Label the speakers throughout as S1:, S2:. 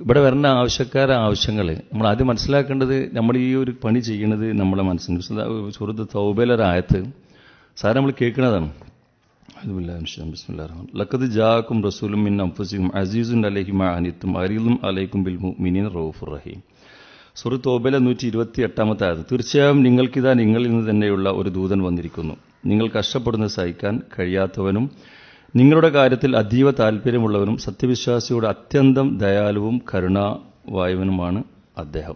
S1: ഇവിടെ വരുന്ന ആവശ്യക്കാരെ ആവശ്യങ്ങൾ നമ്മൾ ആദ്യം മനസ്സിലാക്കേണ്ടത് നമ്മൾ ഈ ഒരു പണി ചെയ്യുന്നത് നമ്മളെ മനസ്സിന്. സുഹൃത്ത് തൗബലരായത് സാറ് നമ്മൾ കേൾക്കുന്നതാണ്. ലക്കത് ജാക്കും റസൂലും മിൻ അംഫുസിയും അസീസുൻ അലഹിമ അനിത്തും അരീലും അലൈക്കും ബിൽ മിനിൻ റൌഫുർ റഹീം. സുഹൃത്ത് തോബല നൂറ്റി ഇരുപത്തി എട്ടാമത്തെ ആയത് തീർച്ചയായും നിങ്ങൾക്കിതാ നിങ്ങളിൽ നിന്ന് തന്നെയുള്ള ഒരു ദൂതൻ വന്നിരിക്കുന്നു. നിങ്ങൾ കഷ്ടപ്പെടുന്നത് സഹിക്കാൻ കഴിയാത്തവനും നിങ്ങളുടെ കാര്യത്തിൽ അതീവ താല്പര്യമുള്ളവനും സത്യവിശ്വാസിയുടെ അത്യന്തം ദയാലുവും കരുണാവായുവനുമാണ് അദ്ദേഹം.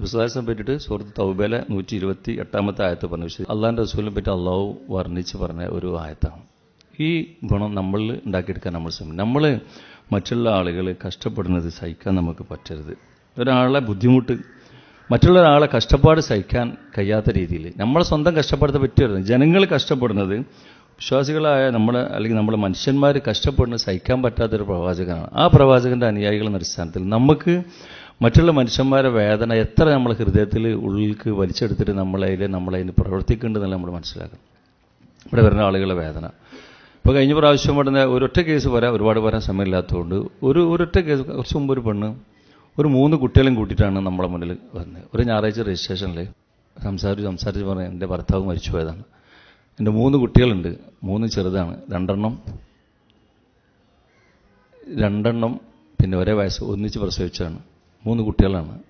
S1: വിശ്വാസം പറ്റിയിട്ട് സുഹൃത്ത് തൗബേല നൂറ്റി ഇരുപത്തി എട്ടാമത്തെ ആയത്ത് പറഞ്ഞു. വിശദീ അള്ളാഹിന്റെ റസൂലിനെ പറ്റി അള്ളാഹു വർണിച്ച് പറഞ്ഞ ഒരു ആയത്താണ്. ഈ ഗുണം നമ്മളിൽ ഉണ്ടാക്കിയെടുക്കാൻ നമ്മൾ ശ്രമിക്കും. നമ്മൾ മറ്റുള്ള ആളുകൾ കഷ്ടപ്പെടുന്നത് സഹിക്കാൻ നമുക്ക് പറ്റരുത്. ഒരാളെ ബുദ്ധിമുട്ട് മറ്റുള്ള ഒരാളെ കഷ്ടപ്പാട് സഹിക്കാൻ കഴിയാത്ത രീതിയിൽ നമ്മളെ സ്വന്തം കഷ്ടപ്പെടുത്ത പറ്റുമായിരുന്നു ജനങ്ങൾ കഷ്ടപ്പെടുന്നത് വിശ്വാസികളായ നമ്മൾ അല്ലെങ്കിൽ നമ്മൾ മനുഷ്യന്മാർ കഷ്ടപ്പെടുന്ന സഹിക്കാൻ പറ്റാത്തൊരു പ്രവാചകനാണ്. ആ പ്രവാചകന്റെ അനുയായികൾ എന്ന അടിസ്ഥാനത്തിൽ നമുക്ക് മറ്റുള്ള മനുഷ്യന്മാരെ വേദന എത്ര നമ്മൾ ഹൃദയത്തിൽ ഉള്ളിലേക്ക് വലിച്ചെടുത്തിട്ട് നമ്മളതിൽ നമ്മളതിന് പ്രവർത്തിക്കേണ്ടതെന്ന് നമ്മൾ മനസ്സിലാക്കണം. ഇവിടെ വരുന്ന ആളുകളുടെ വേദന. ഇപ്പോൾ കഴിഞ്ഞ പ്രാവശ്യം പറഞ്ഞ ഒരൊറ്റ കേസ് വരാൻ ഒരുപാട് വരാൻ സമയമില്ലാത്തതുകൊണ്ട് ഒരു ഒരൊറ്റ കേസ് കുറച്ച് മുമ്പ് ഒരു പെണ്ണ് ഒരു മൂന്ന് കുട്ടികളും കൂട്ടിയിട്ടാണ് നമ്മളെ മുന്നിൽ വന്നത്. ഒരു ഞായറാഴ്ച രജിസ്ട്രേഷനിൽ സംസാരിച്ച് സംസാരിച്ച് പറഞ്ഞാൽ എന്റെ ഭർത്താവ് മരിച്ചു പോയതാണ് എന്റെ മൂന്ന് കുട്ടികളുണ്ട്. മൂന്ന് ചെറുതാണ്. രണ്ടെണ്ണം രണ്ടെണ്ണം പിന്നെ ഒരേ വയസ്സ് ഒന്നിച്ച് പ്രസവിച്ചതാണ്. മൂന്ന് കുട്ടികളാണ്.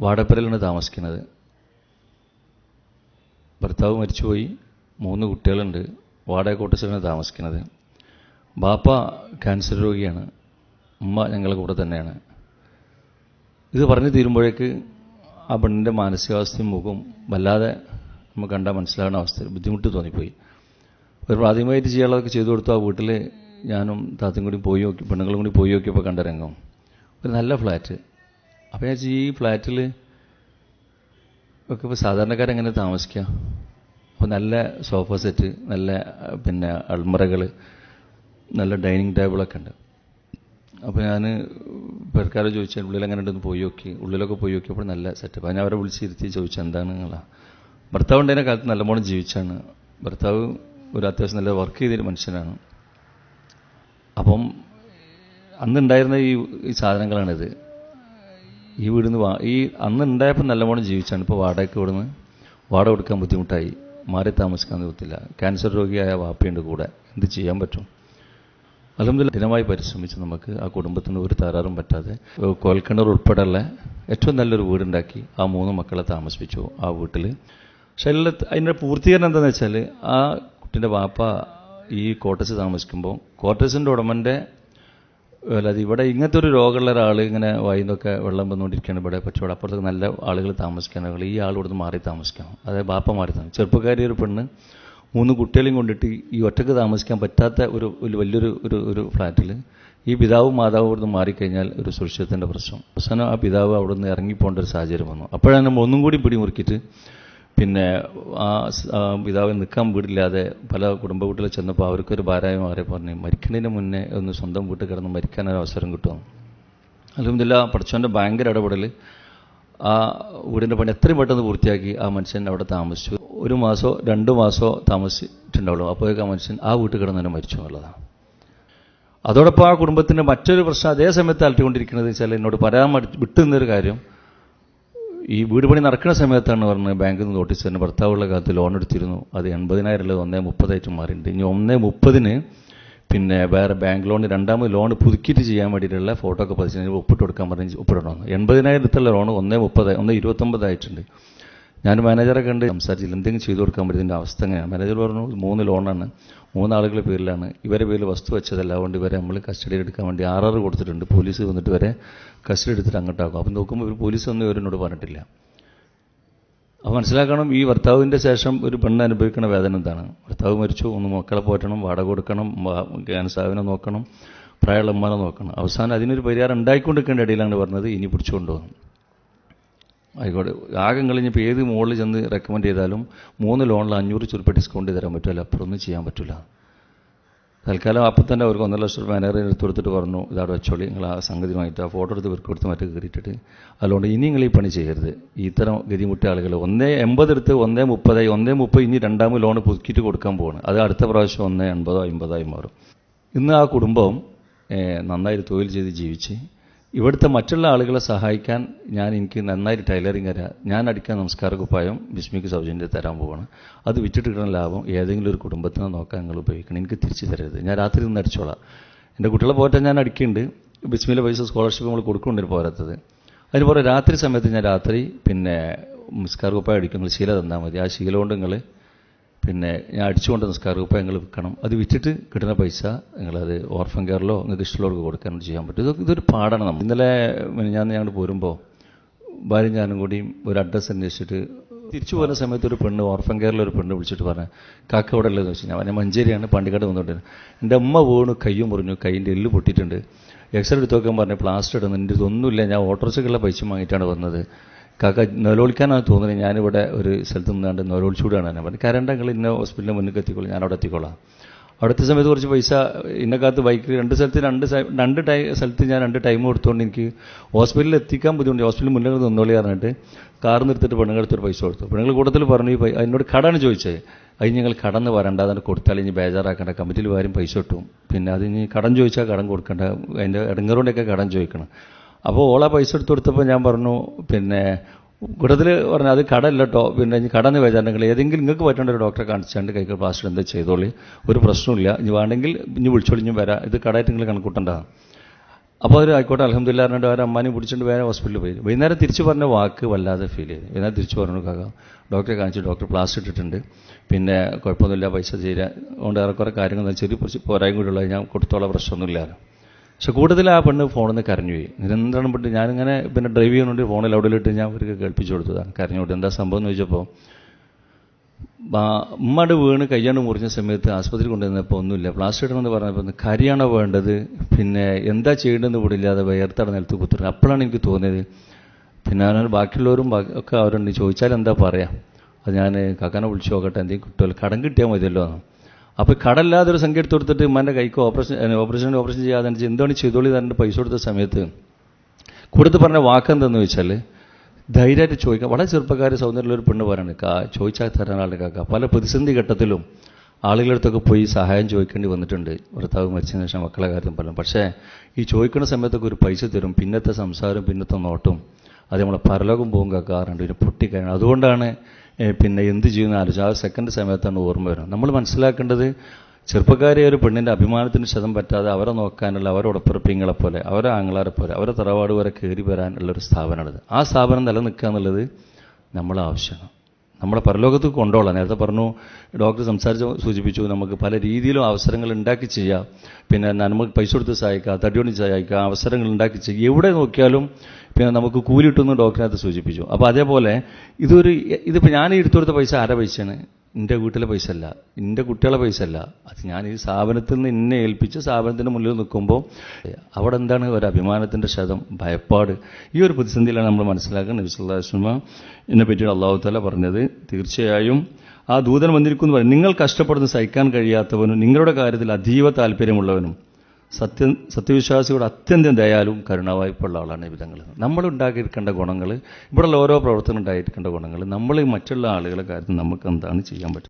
S1: വാടപ്പരയിലാണ് താമസിക്കുന്നത്. ഭർത്താവ് മരിച്ചുപോയി. മൂന്ന് കുട്ടികളുണ്ട്. വാടക കോട്ടസിലാണ് താമസിക്കുന്നത്. ബാപ്പ ക്യാൻസർ രോഗിയാണ്. ഉമ്മ ഞങ്ങളുടെ കൂടെ തന്നെയാണ്. ഇത് പറഞ്ഞു തീരുമ്പോഴേക്ക് ആ പെണ്ണിന്റെ മാനസികാവസ്ഥയും മുഖവും വല്ലാതെ നമുക്ക് കണ്ടാൽ മനസ്സിലാകുന്ന അവസ്ഥ ബുദ്ധിമുട്ട് തോന്നിപ്പോയി. ഒരു പ്രാഥമികമായിട്ട് ചെയ്യാനുള്ളതൊക്കെ ചെയ്തു കൊടുത്തു ആ വീട്ടിൽ ഞാനും താത്തും കൂടി പോയി നോക്കി പെണ്ണുങ്ങളും കൂടി പോയി നോക്കിയപ്പോൾ കണ്ട രംഗം. ഒരു നല്ല ഫ്ലാറ്റ്. അപ്പോൾ ഞാൻ ഈ ഫ്ലാറ്റിൽ ഒക്കെ ഇപ്പോൾ സാധാരണക്കാരെങ്ങനെ താമസിക്കുക അപ്പോൾ നല്ല സോഫ സെറ്റ് നല്ല പിന്നെ അൾമറകൾ നല്ല ഡൈനിങ് ടേബിളൊക്കെ ഉണ്ട്. അപ്പോൾ ഞാൻ പേർക്കാരെ ചോദിച്ചാൽ ഉള്ളിൽ എങ്ങനെ ഉണ്ടെന്ന് പോയി നോക്കി. ഉള്ളിലൊക്കെ പോയി നോക്കിയപ്പോൾ നല്ല സെറ്റപ്പ് ഞാൻ അവരെ വിളിച്ചിരുത്തി ചോദിച്ചു എന്താണ് നിങ്ങളാ ഭർത്താവ് ഉണ്ടായിരുന്ന കാലത്ത് നല്ലപോലെ ജീവിച്ചാണ്. ഭർത്താവ് ഒരു അത്യാവശ്യം നല്ല വർക്ക് ചെയ്തൊരു മനുഷ്യനാണ്. അപ്പം അന്നുണ്ടായിരുന്ന ഈ ഈ സാധനങ്ങളാണിത്. ഈ വീടിന്ന് വാ ഈ അന്ന് ഉണ്ടായപ്പോൾ നല്ലപോലെ ജീവിച്ചാണ്. ഇപ്പോൾ വാടകയ്ക്ക് ഇവിടുന്ന് വാടക കൊടുക്കാൻ ബുദ്ധിമുട്ടായി. മാറി താമസിക്കാൻ നിവത്തില്ല ക്യാൻസർ രോഗിയായ വാപ്പയുണ്ട് കൂടെ. എന്ത് ചെയ്യാൻ പറ്റും? അലഹമില്ല ദിനമായി പരിശ്രമിച്ച് നമുക്ക് ആ കുടുംബത്തിന് ഒരു തകരാറും പറ്റാതെ കോൽക്കിണർ ഉൾപ്പെടെയുള്ള ഏറ്റവും നല്ലൊരു വീടുണ്ടാക്കി ആ മൂന്ന് മക്കളെ താമസിപ്പിച്ചു ആ വീട്ടിൽ പക്ഷെ അതിൽ അതിന്റെ പൂർത്തീകരണം എന്താണെന്ന് വെച്ചാൽ ആ കുട്ടീന്റെ വാപ്പ ഈ കോട്ടേഴ്സ് താമസിക്കുമ്പോൾ കോട്ടേഴ്സിന്റെ ഉടമന്റെ അല്ലാതെ ഇവിടെ ഇങ്ങനത്തെ ഒരു രോഗമുള്ള ഒരാൾ ഇങ്ങനെ വായിന്നൊക്കെ വെള്ളം വന്നുകൊണ്ടിരിക്കുകയാണ് ഇവിടെ പക്ഷേ ഇവിടെ അപ്പുറത്ത് നല്ല ആളുകൾ താമസിക്കാനുള്ള ഈ ആൾ ഇവിടുന്ന് മാറി താമസിക്കണം. അതായത് ബാപ്പ മാറി താമസിക്കും ചെറുപ്പക്കാരി ഒരു പെണ്ണ് മൂന്ന് കുട്ടികളെയും കൊണ്ടിട്ട് ഈ ഒറ്റയ്ക്ക് താമസിക്കാൻ പറ്റാത്ത ഒരു വലിയൊരു ഒരു ഒരു ഫ്ലാറ്റിൽ ഈ പിതാവും മാതാവും ഇവിടുന്ന് മാറിക്കഴിഞ്ഞാൽ ഒരു സുരക്ഷിതത്തിന്റെ പ്രശ്നം. അവസാനം ആ പിതാവ് അവിടുന്ന് ഇറങ്ങിപ്പോകേണ്ട ഒരു സാഹചര്യം വന്നു. അപ്പോഴാണ് നമ്മൾ ഒന്നും കൂടി പിടിമുറുക്കിയിട്ട് പിന്നെ ആ പിതാവ് നിൽക്കാൻ വീടില്ലാതെ പല കുടുംബ വീട്ടിൽ ചെന്നപ്പോൾ അവർക്കൊരു ഭാരമായി മാറി പറഞ്ഞു മരിക്കുന്നതിന് മുന്നേ ഒന്ന് സ്വന്തം വീട്ടിൽ കിടന്ന് മരിക്കാൻ ഒരു അവസരം കിട്ടും അലഹമില്ല പഠിച്ചവന്റെ ഭയങ്കര ഇടപെടൽ ആ വീടിന്റെ പണി എത്രയും പെട്ടെന്ന് പൂർത്തിയാക്കി ആ മനുഷ്യൻ അവിടെ താമസിച്ചു. ഒരു മാസമോ രണ്ട് മാസമോ താമസിച്ചിട്ടുണ്ടാവുള്ളൂ. അപ്പോഴേക്കും ആ മനുഷ്യൻ ആ വീട്ടിൽ കിടന്ന് തന്നെ മരിച്ചു എന്നുള്ളതാണ്. അതോടൊപ്പം ആ കുടുംബത്തിന്റെ മറ്റൊരു പ്രശ്നം അതേ സമയത്ത് അലട്ടിക്കൊണ്ടിരിക്കുന്നത് വെച്ചാൽ എന്നോട് പറയാൻ വിട്ടുന്നൊരു കാര്യം. ഈ വീട് പണി നടക്കുന്ന സമയത്താണ് പറഞ്ഞത് ബാങ്കിൽ നിന്ന് നോട്ടീസ് തന്നെ ഭർത്താവുള്ള കാലത്ത് ലോൺ എടുത്തിരുന്നു. അത് എൺപതിനായിരം ഉള്ളത് ഒന്നേ മുപ്പതായിട്ട് മാറിയിട്ടുണ്ട്. ഇനി ഒന്നേ മുപ്പതിന് പിന്നെ വേറെ ബാങ്ക് ലോൺ രണ്ടാമത് ലോൺ പുതുക്കിയിട്ട് ചെയ്യാൻ വേണ്ടിയിട്ടുള്ള ഫോട്ടോ ഒക്കെ പതിച്ചു ഒപ്പിട്ട് കൊടുക്കാൻ പറഞ്ഞ് ഒപ്പിടണമെന്ന്. എൺപതിനായിരത്തുള്ള ലോൺ ഒന്നേ മുപ്പത് ഒന്നേ ഇരുപത്തൊമ്പതായിട്ടുണ്ട്. ഞാൻ മാനേജറെ കണ്ട് സംസാരിച്ചില്ല. എന്തെങ്കിലും ചെയ്തു കൊടുക്കാൻ പറ്റുന്നതിന്റെ അവസ്ഥ എങ്ങനെയാണ് മാനേജർ പറഞ്ഞു മൂന്ന് ലോണാണ് മൂന്നാളുകളുടെ പേരിലാണ്. ഇവരെ പേരിൽ വസ്തു വെച്ചതല്ല. അതുകൊണ്ട് ഇവരെ നമ്മൾ കസ്റ്റഡിയിൽ എടുക്കാൻ വേണ്ടി ആറാറ് കൊടുത്തിട്ടുണ്ട്. പോലീസ് വന്നിട്ട് വരെ കസ്റ്റഡി എടുത്തിട്ട് അങ്ങോട്ടാക്കും. അപ്പം നോക്കുമ്പോൾ ഇവർ പോലീസ് ഒന്നും ഇവരെന്നോട് പറഞ്ഞിട്ടില്ല. അപ്പോൾ മനസ്സിലാക്കണം ഈ ഭർത്താവിന്റെ ശേഷം ഒരു പെണ്ണ് അനുഭവിക്കുന്ന വേദന എന്താണ്? ഭർത്താവ് മരിച്ചു. ഒന്ന് മക്കളെ പോറ്റണം. വാടക കൊടുക്കണം. ക്യാൻസാവിനെ നോക്കണം. പ്രായമുള്ള ഉമ്മാനെ നോക്കണം. അവസാനം അതിനൊരു പരിഹാരം ഉണ്ടായിക്കൊണ്ടിരിക്കേണ്ട ഇടയിലാണ് പറഞ്ഞത്. ഇനി പിടിച്ചുകൊണ്ടുപോകും ആയിക്കോട്ടെ. ആകം കളിഞ്ഞപ്പോൾ ഏത് മുകളിൽ ചെന്ന് റെക്കമെൻഡ് ചെയ്താലും മൂന്ന് ലോണിൽ അഞ്ഞൂറ് ചുരുപ്പ ഡിസ്കൗണ്ട് തരാൻ പറ്റില്ല അപ്പുറമൊന്നും ചെയ്യാൻ പറ്റില്ല തൽക്കാലം അപ്പം തന്നെ അവർക്ക് ഒന്നര ലക്ഷം രൂപ മാനേജർ എടുത്ത് കൊടുത്തിട്ട് പറഞ്ഞു ഇതാട് വെച്ചോളി. നിങ്ങൾ ആ സംഗതിയുമായിട്ട് ആ ഫോട്ടോ എടുത്ത് ഇവർക്ക് കൊടുത്ത് മറ്റേ കയറിയിട്ടിട്ട്. അതുകൊണ്ട് ഇനി നിങ്ങൾ ഈ പണി ചെയ്യരുത്. ഇത്തരം ഗതിമുട്ട ആളുകൾ. ഒന്നേ എൺപത് എടുത്ത് ഒന്നേ മുപ്പതായി ഒന്നേ മുപ്പത് ഇനി രണ്ടാമത് ലോൺ പുതുക്കിയിട്ട് കൊടുക്കാൻ പോവാണ്. അത് അടുത്ത പ്രാവശ്യം ഒന്നേ എൺപതോ അമ്പതോ ആയി മാറും. ഇന്ന് ആ കുടുംബം നന്നായി തൊഴിൽ ചെയ്ത് ജീവിച്ച് ഇവിടുത്തെ മറ്റുള്ള ആളുകളെ സഹായിക്കാൻ ഞാൻ എനിക്ക് നന്നായി ടൈലറിങ് തരാം. ഞാൻ അടിക്കാൻ നമസ്കാര കുപ്പായം ബിസ്മിക്ക് സൗജന്യം തരാൻ പോവാണ്. അത് വിറ്റിട്ട് കിട്ടുന്ന ലാഭം. ഏതെങ്കിലും ഒരു കുടുംബത്തിനെ നോക്കാൻ നിങ്ങൾ ഉപയോഗിക്കണം. എനിക്ക് തിരിച്ചു തരരുത്. ഞാൻ രാത്രി നിന്ന് അടിച്ചോളാം. എന്റെ കുട്ടികളെ പോറ്റാൻ ഞാൻ അടിക്കുന്നുണ്ട്. ബിസ്മിയിലെ പൈസ സ്കോളർഷിപ്പ് നമ്മൾ കൊടുക്കുന്നുണ്ട് പോരാത്തത്. അതിന് പോലെ രാത്രി സമയത്ത് ഞാൻ രാത്രി പിന്നെ നമസ്കാര കുപ്പായം അടിക്കും നിങ്ങൾ ശീല തന്നാൽ മതി. ആ ശീല കൊണ്ട് നിങ്ങൾ പിന്നെ ഞാൻ അടിച്ചുകൊണ്ട് നിസ്കാര ഇപ്പോൾ ഞങ്ങൾ വിൽക്കണം. അത് വിറ്റിട്ട് കിട്ടുന്ന പൈസ നിങ്ങളത് ഓർഫൻ കെയറിലോ നിങ്ങൾക്ക് ഇഷ്ടമുള്ളവർക്ക് കൊടുക്കാനോ ചെയ്യാൻ പറ്റും. ഇതൊക്കെ ഇതൊരു പാടാണ് നമ്മൾ ഇന്നലെ ഞാൻ ഞങ്ങൾ പോരുമ്പോൾ ഭാര്യ ഞാനും കൂടി ഒരു അഡ്രസ്സ് അന്വേഷിച്ചിട്ട് തിരിച്ചു പോകുന്ന സമയത്ത് ഒരു പെണ്ണ് ഓർഫൻ കെയറിൽ ഒരു പെണ്ണ് വിളിച്ചിട്ട് പറഞ്ഞു കാക്ക അവിടെ ഉള്ളതെന്ന് വെച്ചാൽ ഞാൻ പറഞ്ഞാൽ മഞ്ചേരിയാണ് പണ്ടിക്കാട് വന്നുകൊണ്ടിരുന്നത്. എന്റെ അമ്മ വീണു കയ്യും മുറിഞ്ഞു കൈയിന്റെ എല്ല് പൊട്ടിയിട്ടുണ്ട്. എക്സ്റേ എടുത്ത് നോക്കാൻ പറഞ്ഞു പ്ലാസ്റ്റർ ഇടുന്നു എന്റെ ഇതൊന്നുമില്ല ഞാൻ ഓട്ടോറിക്ഷയ്ക്കുള്ള പൈസ വാങ്ങിയിട്ടാണ് വന്നത്. കാക്ക നിലവിളിക്കാനാണ് തോന്നുന്നത്. ഞാനിവിടെ ഒരു സ്ഥലത്ത് നിന്നാണ്ട് നിലവിളിച്ചൂടാണ് ഞാൻ പറഞ്ഞു കരണ്ട് നിങ്ങൾ ഇന്ന ഹോസ്പിറ്റലിന് മുന്നിൽ എത്തിക്കോളാം. ഞാൻ അവിടെ എത്തിക്കോളാം. അവിടുത്തെ സമയത്ത് കുറച്ച് പൈസ ഇന്നക്കകത്ത് ബൈക്കിൽ രണ്ട് സ്ഥലത്ത് രണ്ട് രണ്ട് ടൈ സ്ഥലത്ത് ഞാൻ രണ്ട് ടൈം കൊടുത്തുകൊണ്ട് എനിക്ക് ഹോസ്പിറ്റലിൽ എത്തിക്കാൻ ബുദ്ധിമുട്ട് ഹോസ്പിറ്റലിൽ മുന്നിൽ നിന്നോളി പറഞ്ഞിട്ട് കാർ നിർത്തിയിട്ട് പെണ്ണുങ്ങളെടുത്തൊരു പൈസ കൊടുത്തു. പെണ്ണുങ്ങൾ കൂട്ടത്തിൽ പറഞ്ഞു എന്നോട് കടാണ് ചോദിച്ചത് അത് ഞങ്ങൾ കടന്ന് വരണ്ട അതിന് കൊടുത്താൽ ഇനി ബേജാറാക്കേണ്ട. കമ്മിറ്റിയിൽ വാരും പൈസ കിട്ടും. പിന്നെ അത് ഇനി കടം ചോദിച്ചാൽ കടം കൊടുക്കേണ്ട. അതിന്റെ ഇടങ്ങറുകൊണ്ടൊക്കെ കടം ചോദിക്കണം. അപ്പോൾ ഓളെ പൈസ എടുത്ത് കൊടുത്തപ്പോൾ ഞാൻ പറഞ്ഞു പിന്നെ കൂട്ടത്തിൽ പറഞ്ഞു അത് കടല്ല പിന്നെ ഇനി കടന്ന് വേചാണ്ടെങ്കിൽ ഏതെങ്കിലും നിങ്ങൾക്ക് പറ്റേണ്ട ഒരു ഡോക്ടറെ കാണിച്ചാണ്ട് കൈക്ക് പ്ലാസ്റ്റർ എന്താ ചെയ്തോളി ഒരു പ്രശ്നമില്ല ഇനി വേണമെങ്കിൽ ഇനി വിളിച്ചോളിഞ്ഞ് വരാം ഇത് കടമായിട്ട് നിങ്ങൾ കണക്കൂട്ടണ്ടതാണ് അപ്പോൾ അവർ ആയിക്കോട്ടെ അലഹമില്ല പറഞ്ഞിട്ട് അവർ അമ്മാനെ പിടിച്ചിട്ട് വേറെ ഹോസ്പിറ്റലിൽ പോയി. വൈകുന്നേരം തിരിച്ചു പറഞ്ഞ വാക്ക് വല്ലാതെ ഫീൽ ചെയ്തു. വൈകുന്നേരം തിരിച്ചു പറഞ്ഞു കാക്കാം ഡോക്ടറെ കാണിച്ചു ഡോക്ടർ പ്ലാസ്റ്റർ ഇട്ടിട്ടുണ്ട് പിന്നെ കുഴപ്പമൊന്നുമില്ല പൈസ ചെയ്യാൻ അതുകൊണ്ട് ഏറെക്കുറെ കാര്യങ്ങൾ ചെറിയ കുറച്ച് പോരായും കൂടി ഉള്ളത് ഞാൻ കൊടുത്തോളം പ്രശ്നമൊന്നുമില്ലായിരുന്നു പക്ഷെ കൂടുതൽ ആ പെണ്ണ് ഫോണിൽ നിന്ന് കരഞ്ഞുപോയി നിരന്തരം പെട്ട് ഞാനിങ്ങനെ പിന്നെ ഡ്രൈവ് ചെയ്യുന്നുണ്ട് ഫോണിൽ അവിടെയിലിട്ട് ഞാൻ അവർക്ക് കേൾപ്പിച്ചു കൊടുത്തതാണ് കരഞ്ഞു കൊടുത്തു എന്താ സംഭവം എന്ന് ചോദിച്ചപ്പോൾ ഉമ്മയുടെ വീണ് കയ്യാണ്ട് മുറിഞ്ഞ സമയത്ത് ആസ്പത്രി കൊണ്ടുവന്നപ്പോൾ ഒന്നുമില്ല. പ്ലാസ്റ്റർ എന്ന് പറഞ്ഞപ്പോൾ കരിയാണോ വേണ്ടത്? പിന്നെ എന്താ ചെയ്യേണ്ടതെന്ന് കൂടെ ഇല്ലാതെ വേർത്തട നിലത്ത് കുത്തിരുന്നത് അപ്പോഴാണ് എനിക്ക് തോന്നിയത് പിന്നെ ഞാൻ ബാക്കിയുള്ളവരും ഒക്കെ അവരുണ്ട്. ചോദിച്ചാൽ എന്താ പറയാം? അത് ഞാൻ കാക്കാനെ വിളിച്ചു നോക്കട്ടെ. എന്തെങ്കിലും കിട്ടുമല്ലോ കടം കിട്ടിയാൽ മതിയല്ലോ എന്ന്. അപ്പോൾ കടല്ലാതെ ഒരു സംഖ്യ എടുത്ത് കൊടുത്തിട്ട് ഉമ്മാന്റെ കൈക്ക് ഓപ്പറേഷൻ ഓപ്പറേഷൻ ഓപ്പറേഷൻ ചെയ്യാതെ എന്താണ് ചെയ്തോളി തരേണ്ട പൈസ കൊടുത്ത സമയത്ത് കൊടുത്ത് പറഞ്ഞ വാക്കെന്തെന്ന് വെച്ചാൽ ധൈര്യമായിട്ട് ചോദിക്കാം വളരെ ചെറുപ്പക്കാർ സൗന്ദര്യമുള്ള ഒരു പെണ്ണ് പറയാണ് കാ ചോദിച്ചാൽ തരാൻ ആളുടെ കാക്ക. പല പ്രതിസന്ധി ഘട്ടത്തിലും ആളുകളടുത്തൊക്കെ പോയി സഹായം ചോദിക്കേണ്ടി വന്നിട്ടുണ്ട്. ഭർത്താവ് മരിച്ചതിന് ശേഷം മക്കളെ കാര്യം പലതും പക്ഷേ ഈ ചോദിക്കുന്ന സമയത്തൊക്കെ ഒരു പൈസ തരും. പിന്നത്തെ സംസാരം പിന്നത്തെ നോട്ടും. അത് നമ്മളെ പരലോകം പോകും കാക്കാറുണ്ട് പിന്നെ പൊട്ടിക്കാരണം അതുകൊണ്ടാണ് പിന്നെ എന്ത് ചെയ്യുന്ന ആലോചിച്ചു ആ സെക്കൻഡ് സമയത്താണ് ഓർമ്മ വരുന്നത്. നമ്മൾ മനസ്സിലാക്കേണ്ടത് ചെറുപ്പക്കാരെ ഒരു പെണ്ണിന്റെ അഭിമാനത്തിന് ശതം പറ്റാതെ അവരെ നോക്കാനുള്ള അവരെ ഉടപ്പിറപ്പിങ്ങളെ പോലെ അവരെ ആങ്ങളാരെ പോലെ അവരെ തറവാട് വരെ കയറി വരാനുള്ള ഒരു സ്ഥാപനമാണിത്. ആ സ്ഥാപനം നിലനിൽക്കുക എന്നുള്ളത് നമ്മൾ ആവശ്യമാണ്. നമ്മളെ പരലോകത്ത് കൊണ്ടോളാം. നേരത്തെ പറഞ്ഞു ഡോക്ടർ സംസാരിച്ച് സൂചിപ്പിച്ചു നമുക്ക് പല രീതിയിലും അവസരങ്ങൾ ഉണ്ടാക്കി ചെയ്യാം. പിന്നെ നമുക്ക് പൈസ കൊടുത്ത് സഹായിക്കാം തടിയോണി സഹായിക്കാം അവസരങ്ങൾ ഉണ്ടാക്കി ചെയ്യുക എവിടെ നോക്കിയാലും പിന്നെ നമുക്ക് കൂലി കിട്ടുമെന്ന് ഡോക്ടറിനകത്ത് സൂചിപ്പിച്ചു. അപ്പോൾ അതേപോലെ ഇതൊരു ഇതിപ്പോൾ ഞാൻ എടുത്തു കൊടുത്ത പൈസ ആരെ പൈസയാണ്? എന്റെ വീട്ടിലെ പൈസ അല്ല എന്റെ കുട്ടികളെ പൈസ അല്ല അത് ഞാൻ ഈ സ്ഥാപനത്തിൽ നിന്ന് എന്നെ ഏൽപ്പിച്ച് സ്ഥാപനത്തിന്റെ മുന്നിൽ നിൽക്കുമ്പോൾ അവിടെ എന്താണ് ഒരു അഭിമാനത്തിന്റെ ശതം ഭയപ്പാട്. ഈ ഒരു പ്രതിസന്ധിയിലാണ് നമ്മൾ മനസ്സിലാക്കുന്നത് നബിസുല്ലാസ്മ എന്നെ പറ്റിയിട്ട് അള്ളാഹു താല പറഞ്ഞത് തീർച്ചയായും ആ ദൂതൻ വന്നിരിക്കുന്നു പറഞ്ഞു നിങ്ങൾ കഷ്ടപ്പെടുന്ന സഹിക്കാൻ കഴിയാത്തവനും നിങ്ങളുടെ കാര്യത്തിൽ അതീവ താല്പര്യമുള്ളവനും. സത്യ സത്യവിശ്വാസിയോട് അത്യന്തം ദയാലും കരുണാവായ്പുള്ള ആളാണ് വിധങ്ങൾ. നമ്മൾ ഉണ്ടാക്കിയിരിക്കേണ്ട ഗുണങ്ങൾ ഇവിടെയുള്ള ഓരോ പ്രവർത്തനം ഉണ്ടായിരിക്കേണ്ട ഗുണങ്ങൾ നമ്മൾ മറ്റുള്ള ആളുകളെ കാര്യത്തിൽ നമുക്ക് എന്താണ് ചെയ്യാൻ പറ്റും